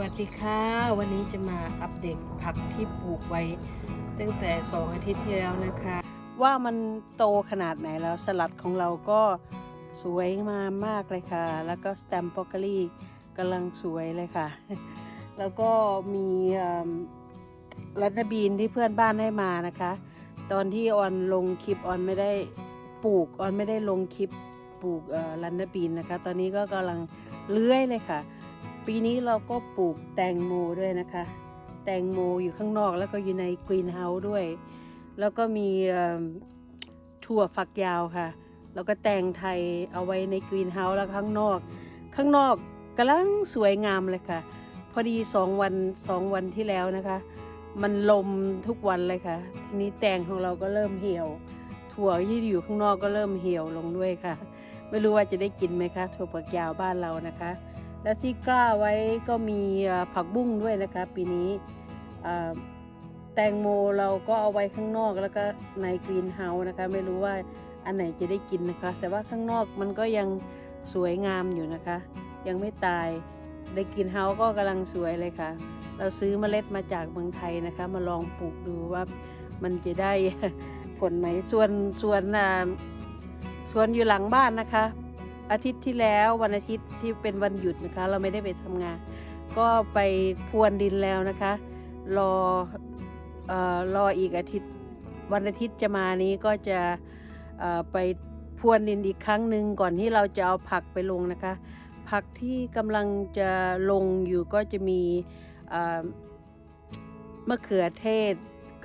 วัสดีค่ะ วันนี้จะมาอัปเดตผักที่ปลูกไว้ ตั้งแต่สองอาทิตย์ที่แล้วนะคะ ว่ามันโตขนาดไหนแล้วสลัดของเราก็สวยมามากเลยค่ะ แล้วก็สแตมปอกเกอรี่กำลังสวยเลยค่ะ แล้วก็มีรัตนบีนที่เพื่อนบ้านให้มานะคะ ตอนที่ออนลงคลิปออนไม่ได้ปลูกออนไม่ได้ลงคลิปปลูกรันดบีนนะคะ ตอนนี้ก็กำลังเลื้อยเลยค่ะ ปีนี้เราก็ปลูกแตงโมด้วยนะคะ แตงโมอยู่ข้างนอกแล้วก็อยู่ในกรีนเฮาส์ด้วย แล้วก็มีถั่วฝักยาวค่ะ แล้วก็แตงไทยเอาไว้ในกรีนเฮาส์แล้วข้างนอก ข้างนอกกำลังสวยงามเลยค่ะ พอดีสองวันสองวันที่แล้วนะคะ มันลมทุกวันเลยค่ะ ทีนี้แตงของเราก็เริ่มเหี่ยว ถั่วที่อยู่ข้างนอกก็เริ่มเหี่ยวลงด้วยค่ะ ไม่รู้ว่าจะได้กินไหมคะถั่วฝักยาวบ้านเรานะคะ และที่กล้าไว้ก็มีผักบุ้งด้วยนะคะปีนี้แตงโมเราก็เอาไว้ข้างนอกแล้วก็ในกรีนเฮาส์นะคะ ไม่รู้ว่าอันไหนจะได้กินนะคะ แต่ว่าข้างนอกมันก็ยังสวยงามอยู่นะคะ ยังไม่ตายในกรีนเฮาส์ก็กำลังสวยเลยค่ะ เราซื้อเมล็ดมาจากเมืองไทยนะคะ มาลองปลูกดูว่ามันจะได้ผลไหมส่วนส่วนส่วนอยู่หลังบ้านนะคะ อาทิตย์ที่แล้ววันอาทิตย์ที่เป็นวันหยุดนะคะ เราไม่ได้ไปทำงาน ก็ไปพรวนดินแล้วนะคะ รอเอ่อรออีกอาทิตย์วันอาทิตย์จะมานี้ก็จะเอ่อไปพรวนดินอีกครั้งหนึ่งก่อนที่เราจะเอาผักไปลงนะคะ ผักที่กำลังจะลงอยู่ก็จะมีเมะเขือเทศ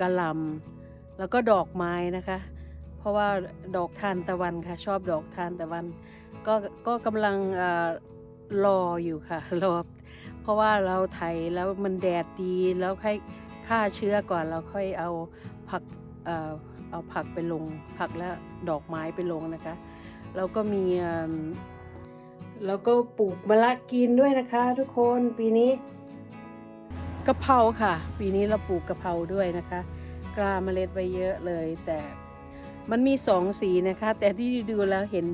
กะหล่ำแล้วก็ดอกไม้นะคะ เพราะว่าดอกทานตะวันค่ะ ชอบดอกทานตะวัน ก็ก็กำลังเออรออยู่ค่ะรอเพราะว่าเราไถแล้วมันแดดดีแล้วค่อยฆ่าเชื้อก่อนเราค่อยเอาผักเออเอาผักไปลง ผักและดอกไม้ไปลงนะคะ แล้วก็มีเอิ่มแล้วก็ปลูกมะละกินด้วยนะคะ ทุกคนปีนี้กะเพราค่ะ ปีนี้เราปลูกกะเพราด้วยนะคะ กล้าเมล็ดไว้เยอะเลย แต่มันมีสองสีนะคะ แต่ที่ดูแล้วเห็น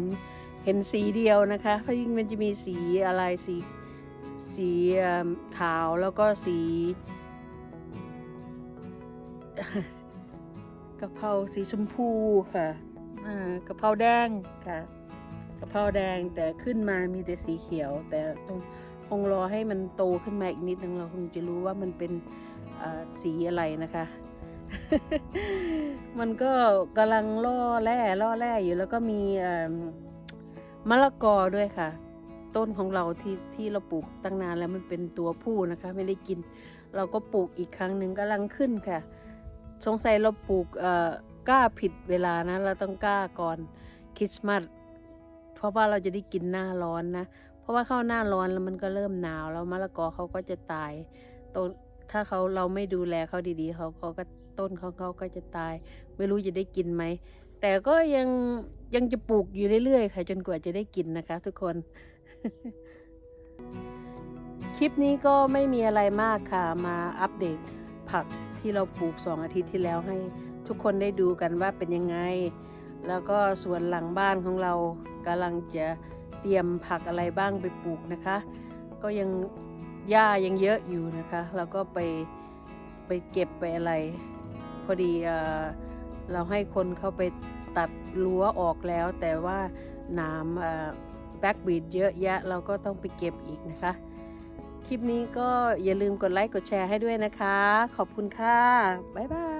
เห็นสีเดียวนะคะเพราะยิ่งมันจะมีสีอะไรสีสีขาวแล้วก็สีกะเพราสีชมพูค่ะอ่ากะเพราแดงค่ะกะเพราแดงแต่ขึ้นมามีแต่สีเขียว แต่ต้องคงรอให้มันโตขึ้นมาอีกนิดนึงเราคงจะรู้ว่ามันเป็นสีอะไรนะคะ มันก็กำลังล่อแร่ล่อแร่อยู่แล้วก็มี มะละกอด้วยค่ะ ต้นของเราที่ที่เราปลูกตั้งนานแล้วมันเป็นตัวผู้นะคะ ไม่ได้กิน เราก็ปลูกอีกครั้งหนึ่งกำลังขึ้นค่ะ สงสัยเราปลูกเอ่อกล้าผิดเวลานะเราต้องกล้าก่อนคริสต์มาสเพราะว่าเราจะได้กินหน้าร้อนนะ เพราะว่าเข้าหน้าร้อนแล้วมันก็เริ่มหนาวแล้วมะละกอเขาก็จะตายต้นถ้าเขาเราไม่ดูแลเขาดีๆเขาเขาก็ต้นเขาเขาก็จะตาย ไม่รู้จะได้กินไหม แต่ก็ยังยังจะปลูกอยู่เรื่อยๆค่ะจนกว่าจะได้กินนะคะ ทุกคน คลิปนี้ก็ไม่มีอะไรมากค่ะ มาอัปเดตผักที่เราปลูกสองอาทิตย์ที่แล้วให้ทุกคนได้ดูกันว่าเป็นยังไง แล้วก็สวนหลังบ้านของเรากำลังจะเตรียมผักอะไรบ้างไปปลูกนะคะ ก็ยังหญ้ายังเยอะอยู่นะคะ แล้วก็ไปไปเก็บไปอะไร พอดีอ่อ เราให้คนเข้าไปตัดรั้วออกแล้ว แต่ว่าหนามแบ็กบีดเยอะแยะเราก็ต้องไปเก็บอีกนะคะ คลิปนี้ก็อย่าลืมกดไลค์กดแชร์ให้ด้วยนะคะ ขอบคุณค่ะ บ๊ายบาย